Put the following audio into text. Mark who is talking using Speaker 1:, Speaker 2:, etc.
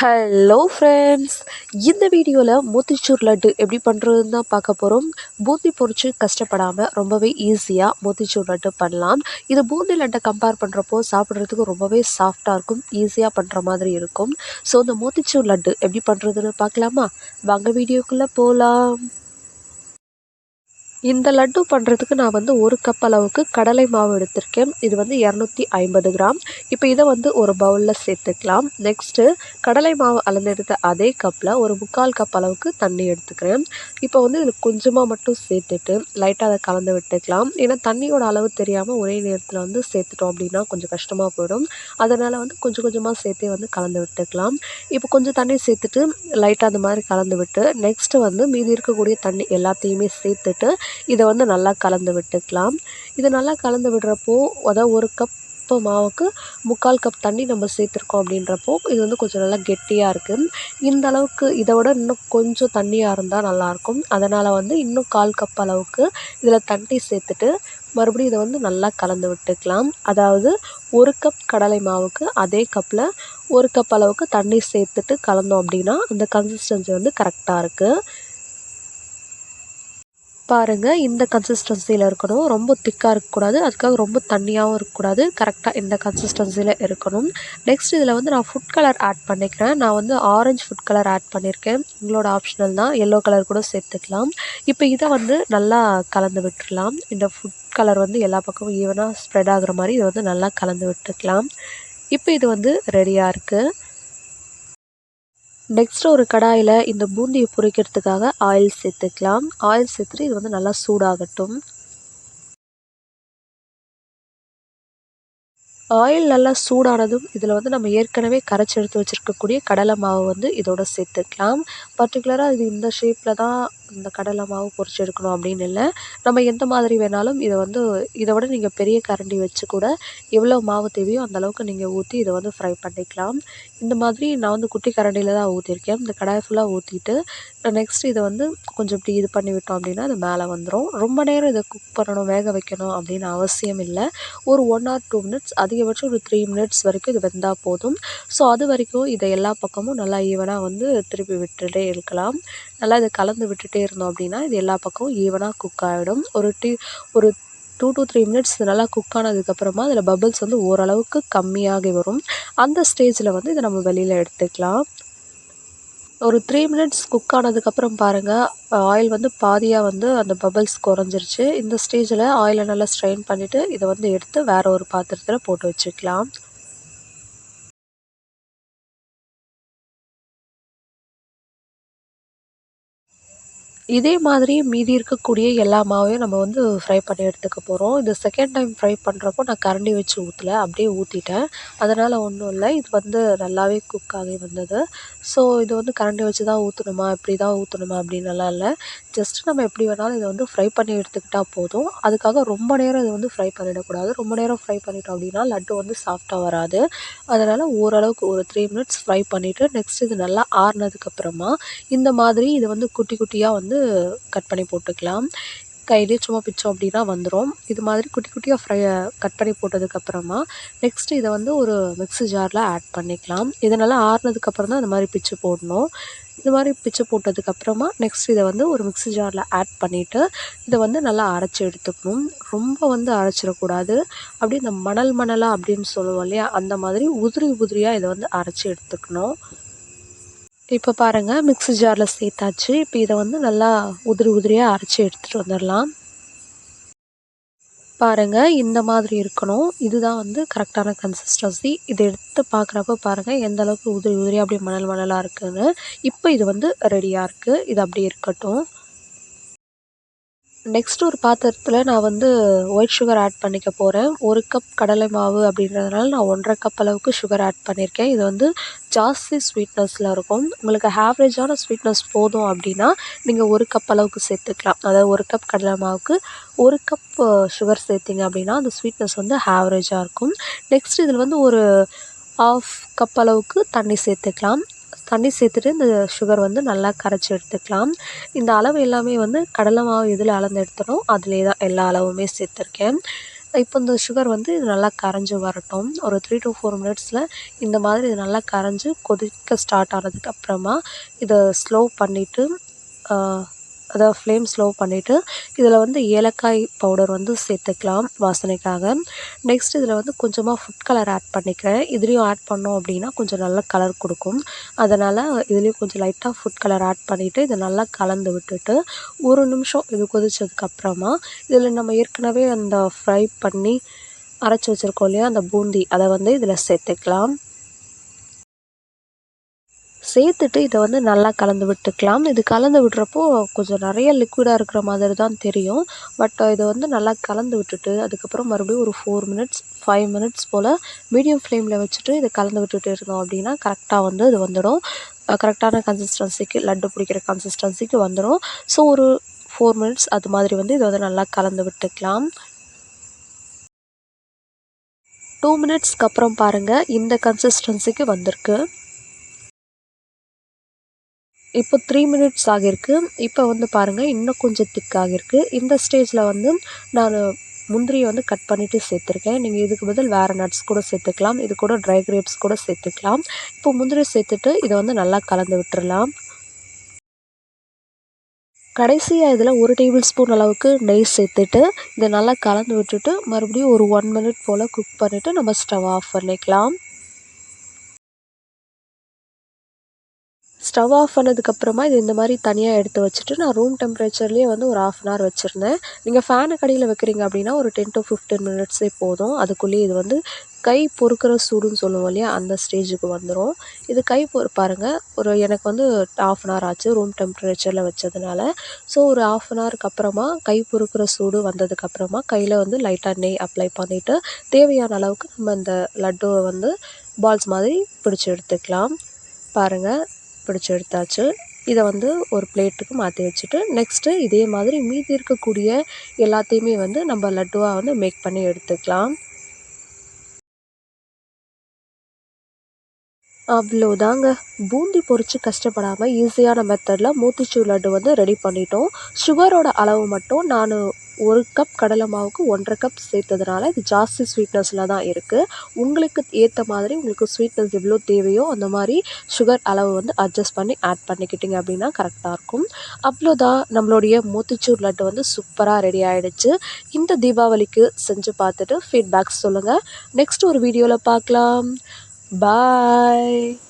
Speaker 1: Hello friends இந்த வீடியோவில் மோத்திச்சூர் லட்டு எப்படி பண்ணுறதுன்னு தான் பார்க்க போகிறோம் பூந்தி பொறிச்சு கஷ்டப்படாமல் ரொம்பவே ஈஸியாக மோத்திச்சூர் லட்டு பண்ணலாம். இது பூந்தி லட்டை கம்பேர் பண்ணுறப்போ சாப்பிட்றதுக்கு ரொம்பவே சாஃப்டாக இருக்கும் ஈஸியாக பண்ணுற மாதிரி இருக்கும். ஸோ இந்த மோத்திச்சூர் லட்டு எப்படி பண்ணுறதுன்னு பார்க்கலாமா? வாங்க வீடியோக்குள்ளே போகலாம் இந்த லட்டு பண்ணுறதுக்கு நான் வந்து ஒரு கப் அளவுக்கு கடலை மாவு எடுத்திருக்கேன். இது வந்து இரநூத்தி ஐம்பது கிராம். இப்போ இதை வந்து ஒரு பவுலில் சேர்த்துக்கலாம். நெக்ஸ்ட்டு கடலை மாவு அளந்தெடுத்த அதே கப்பில் ஒரு முக்கால் கப் அளவுக்கு தண்ணி எடுத்துக்கிறேன். இப்போ வந்து இதில் கொஞ்சமாக மட்டும் சேர்த்துட்டு லைட்டாக அதை கலந்து விட்டுக்கலாம். ஏன்னா தண்ணியோட அளவு தெரியாமல் ஒரே நேரத்தில் வந்து சேர்த்துட்டோம் அப்படின்னா கொஞ்சம் கஷ்டமாக போயிடும். அதனால் வந்து கொஞ்சம் கொஞ்சமாக சேர்த்தே வந்து கலந்து விட்டுக்கலாம். இப்போ கொஞ்சம் தண்ணி சேர்த்துட்டு லைட்டாக அந்த மாதிரி கலந்து விட்டு நெக்ஸ்ட்டு வந்து மீதி இருக்கக்கூடிய தண்ணி எல்லாத்தையுமே சேர்த்துட்டு இதை வந்து நல்லா கலந்து விட்டுக்கலாம். இதை நல்லா கலந்து விடுறப்போ அதாவது ஒரு கப் மாவுக்கு முக்கால் கப் தண்ணி நம்ம சேர்த்துருக்கோம் அப்படின்றப்போ இது வந்து கொஞ்சம் நல்லா கெட்டியாக இருக்குது இந்த அளவுக்கு இதை விட இன்னும் கொஞ்சம் தண்ணியாக இருந்தால் நல்லாயிருக்கும் அதனால் வந்து இன்னும் கால் கப் அளவுக்கு இதில் தண்ணி சேர்த்துட்டு மறுபடியும் இதை வந்து நல்லா கலந்து விட்டுக்கலாம். அதாவது ஒரு கப் கடலை மாவுக்கு அதே கப்பில் ஒரு கப் அளவுக்கு தண்ணி சேர்த்துட்டு கலந்தோம் அப்படின்னா அந்த கன்சிஸ்டன்சி வந்து கரெக்டாக இருக்குது பாருங்கள் இந்த கன்சிஸ்டன்சியில் இருக்கணும். ரொம்ப திக்காக இருக்கக்கூடாது. அதுக்காக ரொம்ப தண்ணியாகவும் இருக்கக்கூடாது. கரெக்டாக இந்த கன்சிஸ்டன்சியில் இருக்கணும். நெக்ஸ்ட் இதில் வந்து நான் ஃபுட் கலர் ஆட் பண்ணிக்கிறேன். நான் வந்து ஆரஞ்சு ஃபுட் கலர் ஆட் பண்ணியிருக்கேன். உங்களோட ஆப்ஷனல் தான். எல்லோ கலர் கூட சேர்த்துக்கலாம். இப்போ இதை வந்து நல்லா கலந்து விட்டுடலாம். இந்த ஃபுட் கலர் வந்து எல்லா பக்கமும் ஈவனாக ஸ்ப்ரெட் ஆகுற மாதிரி இதை வந்து நல்லா கலந்து விட்டுக்கலாம். இப்போ இது வந்து ரெடியாக இருக்குது நெக்ஸ்ட் ஒரு கடாயில் இந்த பூந்தியை பொரிக்கிறதுக்காக ஆயில் சேர்த்துக்கலாம். ஆயில் சேர்த்துட்டு இது வந்து நல்லா சூடாகட்டும். ஆயில் நல்லா சூடானதும் இதில் வந்து நம்ம ஏற்கனவே கரைச்சி எடுத்து வச்சுருக்கக்கூடிய கடலை மாவு வந்து இதோட சேர்த்துக்கலாம். பர்டிகுலராக இது இந்த ஷேப்பில் தான் இந்த கடலை மாவு பொரித்து எடுக்கணும் அப்படின்னு இல்லை. நம்ம எந்த மாதிரி வேணாலும் இதை வந்து இதை விட நீங்கள் பெரிய கரண்டி வச்சு கூட எவ்வளோ மாவு தேவையோ அந்தளவுக்கு நீங்கள் ஊற்றி இதை வந்து ஃப்ரை பண்ணிக்கலாம். இந்த மாதிரி நான் வந்து குட்டி கரண்டியில் தான் ஊற்றிருக்கேன் இந்த கடாய் ஃபுல்லாக ஊற்றிட்டு நெக்ஸ்ட் இதை வந்து கொஞ்சம் இப்படி இது பண்ணி விட்டோம் அப்படின்னா அது மேலே வந்துடும் ரொம்ப நேரம் இதை குக் பண்ணணும் வேக வைக்கணும் அப்படின்னு அவசியம் இல்லை. ஒரு ஒன் ஆர் டூ மினிட்ஸ் அதிகபட்சம் ஒரு த்ரீ மினிட்ஸ் வரைக்கும் இது வெந்தால் போதும். ஸோ அது வரைக்கும் இதை எல்லா பக்கமும் நல்லா ஈவனாக வந்து திருப்பி விட்டுட்டே இருக்கலாம். நல்லா இதை கலந்து விட்டுட்டே இருந்தோம் அப்படின்னா இது எல்லா பக்கமும் ஈவனாக குக் ஆகிடும் ஒரு டீ ஒரு டூ டு த்ரீ மினிட்ஸ் நல்லா குக் ஆனதுக்கப்புறமா அதில் பபிள்ஸ் வந்து ஓரளவுக்கு கம்மியாகி வரும். அந்த ஸ்டேஜில் வந்து இதை நம்ம வெளியில் எடுத்துக்கலாம். ஒரு த்ரீ மினிட்ஸ் குக் ஆனதுக்கப்புறம் பாருங்கள் ஆயில் வந்து பாதியாக வந்து அந்த பபிள்ஸ் குறைஞ்சிருச்சு. இந்த ஸ்டேஜில் ஆயிலை நல்லா ஸ்ட்ரெயின் பண்ணிவிட்டு இதை வந்து எடுத்து வேறு ஒரு பாத்திரத்தில் போட்டு வச்சுக்கலாம். இதே மாதிரி மீதி இருக்கக்கூடிய எல்லா மாவையும் நம்ம வந்து ஃப்ரை பண்ணி எடுத்துக்க போகிறோம் இது செகண்ட் டைம் ஃப்ரை பண்ணுறப்போ நான் கரண்டி வச்சு ஊற்றல அப்படியே ஊற்றிட்டேன் அதனால் ஒன்றும் இல்லை. இது வந்து நல்லாவே குக் ஆகி வந்தது. ஸோ இது வந்து கரண்டி வச்சு தான் ஊற்றணுமா இப்படி தான் ஊற்றணுமா அப்படின்னுலாம் இல்லை. ஜஸ்ட் நம்ம எப்படி வேணாலும் இதை வந்து ஃப்ரை பண்ணி எடுத்துக்கிட்டால் போதும். அதுக்காக ரொம்ப நேரம் இதை வந்து ஃப்ரை பண்ணிடக்கூடாது. ரொம்ப நேரம் ஃப்ரை பண்ணிட்டோம் அப்படின்னா லட்டு வந்து சாஃப்டாக வராது. அதனால் ஓரளவுக்கு ஒரு த்ரீ மினிட்ஸ் ஃப்ரை பண்ணிவிட்டு நெக்ஸ்ட் இது நல்லா ஆறுனதுக்கப்புறமா இந்த மாதிரி இதை வந்து குட்டி குட்டியாக வந்து கட் பண்ணி போட்டுக்கலாம். கையிலே சும்மா பிச்சோம் அப்படின்னா வந்துடும் இது மாதிரி குட்டி குட்டியாக ஃப்ரை கட் பண்ணி போட்டதுக்கப்புறமா நெக்ஸ்ட்டு இதை வந்து ஒரு மிக்ஸி ஜாரில் ஆட் பண்ணிக்கலாம். இது நல்லா ஆறுனதுக்கப்புறம் தான் இந்த மாதிரி பிச்சு போடணும். இது மாதிரி பிச்சு போட்டதுக்கப்புறமா நெக்ஸ்ட் இதை வந்து ஒரு மிக்ஸி ஜாரில் ஆட் பண்ணிவிட்டு இதை வந்து நல்லா அரைச்சி எடுத்துக்கணும். ரொம்ப வந்து அரைச்சிடக்கூடாது. அப்படியே இந்த மணல் மணலாக அப்படின்னு சொல்லுவோம் இல்லையா? அந்த மாதிரி உதிரி உதிரியாக இதை வந்து அரைச்சி எடுத்துக்கணும். இப்போ பாருங்கள் மிக்ஸி ஜாரில் சேர்த்தாச்சு. இப்போ இதை வந்து நல்லா உதிரி உதிரியாக அரைச்சி எடுத்துகிட்டு வந்துடலாம். பாருங்கள் இந்த மாதிரி இருக்கணும். இதுதான் வந்து கரெக்டான கன்சிஸ்டன்சி இதை எடுத்து பார்க்குறப்ப பாருங்கள் எந்த அளவுக்கு உதிரி உதிரியாக அப்படியே மணல் மணலாக இருக்குதுன்னு இப்போ இது வந்து ரெடியாக இருக்குது இது அப்படியே இருக்கட்டும். நெக்ஸ்ட் ஒரு பாத்திரத்தில் நான் வந்து ஒயிட் சுகர் ஆட் பண்ணிக்க போகிறேன் ஒரு கப் கடலை மாவு அப்படின்றதுனால நான் ஒன்றரை கப் அளவுக்கு சுகர் ஆட் பண்ணியிருக்கேன் இது வந்து ஜாஸ்தி ஸ்வீட்னஸில் இருக்கும். உங்களுக்கு ஆவரேஜான ஸ்வீட்னஸ் போதும் அப்படின்னா நீங்கள் ஒரு கப் அளவுக்கு சேர்த்துக்கலாம். அதாவது ஒரு கப் கடலை மாவுக்கு ஒரு கப் சுகர் சேர்த்திங்க அப்படின்னா அந்த ஸ்வீட்னஸ் வந்து ஆவரேஜாக இருக்கும். நெக்ஸ்ட் இதில் வந்து ஒரு ஆஃப் கப் அளவுக்கு தண்ணி சேர்த்துக்கலாம். தண்ணி சேர்த்துட்டு இந்த சுகர் வந்து நல்லா கரைச்சி எடுத்துக்கலாம். இந்த அளவு எல்லாமே வந்து கடலை மாவு எதில் அளந்து எடுத்தனோ அதிலே தான் எல்லா அளவுமே சேர்த்துருக்கேன். இப்போ இந்த சுகர் வந்து இது நல்லா கரைஞ்சி வரட்டும். ஒரு த்ரீ டு ஃபோர் மினிட்ஸில் இந்த மாதிரி இது நல்லா கரைஞ்சி கொதிக்க ஸ்டார்ட் ஆனதுக்கு அப்புறமா இதை ஸ்லோ பண்ணிவிட்டு அதாவது ஃப்ளேம் ஸ்லோ பண்ணிவிட்டு இதில் வந்து ஏலக்காய் பவுடர் வந்து சேர்த்துக்கலாம் வாசனைக்காக. நெக்ஸ்ட் இதில் வந்து கொஞ்சமாக ஃபுட் கலர் ஆட் பண்ணிக்கிறேன். இதுலேயும் ஆட் பண்ணோம் அப்படின்னா கொஞ்சம் நல்ல கலர் கொடுக்கும். அதனால் இதுலேயும் கொஞ்சம் லைட்டாக ஃபுட் கலர் ஆட் பண்ணிவிட்டு இதை நல்லா கலந்து விட்டுட்டு ஒரு நிமிஷம் இது கொதிச்சதுக்கப்புறமா இதில் நம்ம ஏற்கனவே அந்த ஃப்ரை பண்ணி அரைச்சி வச்சுருக்கோம் இல்லையா அந்த பூந்தி அதை வந்து இதில் சேர்த்துக்கலாம். சேர்த்துட்டு இதை வந்து நல்லா கலந்து விட்டுக்கலாம். இது கலந்து விடுறப்போ கொஞ்சம் நிறைய லிக்விடாக இருக்கிற மாதிரி தான் தெரியும். பட் இதை வந்து நல்லா கலந்து விட்டுட்டு அதுக்கப்புறம் மறுபடியும் ஒரு ஃபோர் மினிட்ஸ் ஃபைவ் மினிட்ஸ் போல் மீடியம் ஃப்ளேமில் வச்சுட்டு இதை கலந்து விட்டுட்டு இருந்தோம் அப்படின்னா கரெக்டாக வந்து இது வந்துடும். கரெக்டான கன்சிஸ்டன்சிக்கு லட்டு பிடிக்கிற கன்சிஸ்டன்சிக்கு வந்துடும். ஸோ ஒரு ஃபோர் மினிட்ஸ் அது மாதிரி வந்து இதை வந்து நல்லா கலந்து விட்டுக்கலாம். டூ மினிட்ஸ்க்கு அப்புறம் பாருங்கள் இந்த கன்சிஸ்டன்சிக்கு வந்திருக்கு. இப்போ த்ரீ மினிட்ஸ் ஆகியிருக்கு. இப்போ வந்து பாருங்கள் இன்னும் கொஞ்சம் திக் ஆகியிருக்கு. இந்த ஸ்டேஜில் வந்து நான் முந்திரியை வந்து கட் பண்ணிவிட்டு சேர்த்துருக்கேன். நீங்கள் இதுக்கு பதில் வேறு நட்ஸ் கூட சேர்த்துக்கலாம். இது கூட ட்ரை கிரேப்ஸ் கூட சேர்த்துக்கலாம். இப்போ முந்திரி சேர்த்துட்டு இதை வந்து நல்லா கலந்து விட்டுடலாம் கடைசியாக இதில் ஒரு டேபிள் ஸ்பூன் அளவுக்கு நெய் சேர்த்துட்டு இதை நல்லா கலந்து விட்டுட்டு மறுபடியும் ஒரு ஒன் மினிட் போல் குக் பண்ணிவிட்டு நம்ம ஸ்டவ் ஆஃப் பண்ணிக்கலாம். ஸ்டவ் ஆஃப் பண்ணதுக்கப்புறமா இது இந்த மாதிரி தனியாக எடுத்து வச்சுட்டு நான் ரூம் டெம்பரேச்சர்லேயே வந்து ஒரு ஆஃப் அன் ஹவர் வச்சுருந்தேன். நீங்கள் ஃபேனு கடையில் வைக்கிறீங்க அப்படின்னா ஒரு டென் டு ஃபிஃப்டீன் மினிட்ஸே போதும். அதுக்குள்ளேயே இது வந்து கை பொறுக்கிற சூடுன்னு சொல்லுவோம் இல்லையா அந்த ஸ்டேஜுக்கு வந்துடும் இது கை பொறு பாருங்கள் ஒரு எனக்கு வந்து ஆஃப் அன் ஹவர் ஆச்சு ரூம் டெம்பரேச்சரில் வச்சதுனால. ஸோ ஒரு ஆஃப் அன் ஹவருக்கு அப்புறமா கை பொறுக்கிற சூடு வந்ததுக்கப்புறமா கையில் வந்து லைட்டாக நெய் அப்ளை பண்ணிவிட்டு தேவையான அளவுக்கு நம்ம இந்த லட்டுவை வந்து பால்ஸ் மாதிரி பிடிச்சி எடுத்துக்கலாம். பாருங்கள் பிடிச்சி எடுத்தாச்சு. இதை வந்து ஒரு பிளேட்டுக்கு மாற்றி வச்சுட்டு நெக்ஸ்ட்டு இதே மாதிரி மீதி இருக்கக்கூடிய எல்லாத்தையுமே வந்து நம்ம லட்டுவாக வந்து மேக் பண்ணி எடுத்துக்கலாம். அவ்வளோதாங்க. பூந்தி பொறிச்சு கஷ்டப்படாமல் ஈஸியான மெத்தடில் மூத்திச்சூர் லட்டு வந்து ரெடி பண்ணிட்டோம். சுகரோட அளவு மட்டும் நான் ஒரு கப் கடலை மாவுக்கு ஒன்றரை கப் சேர்த்ததுனால இது ஜாஸ்தி ஸ்வீட்னஸில் தான் இருக்குது உங்களுக்கு ஏற்ற மாதிரி உங்களுக்கு ஸ்வீட்னஸ் எவ்வளோ தேவையோ அந்த மாதிரி சுகர் அளவு வந்து அட்ஜஸ்ட் பண்ணி ஆட் பண்ணிக்கிட்டிங்க அப்படின்னா கரெக்டாக இருக்கும். அவ்வளோதான் நம்மளுடைய மூத்திச்சூர் லட்டு வந்து சூப்பராக ரெடி ஆகிடுச்சு இந்த தீபாவளிக்கு செஞ்சு பார்த்துட்டு ஃபீட்பேக்ஸ் சொல்லுங்கள் நெக்ஸ்ட் ஒரு வீடியோவில் பார்க்கலாம். Bye.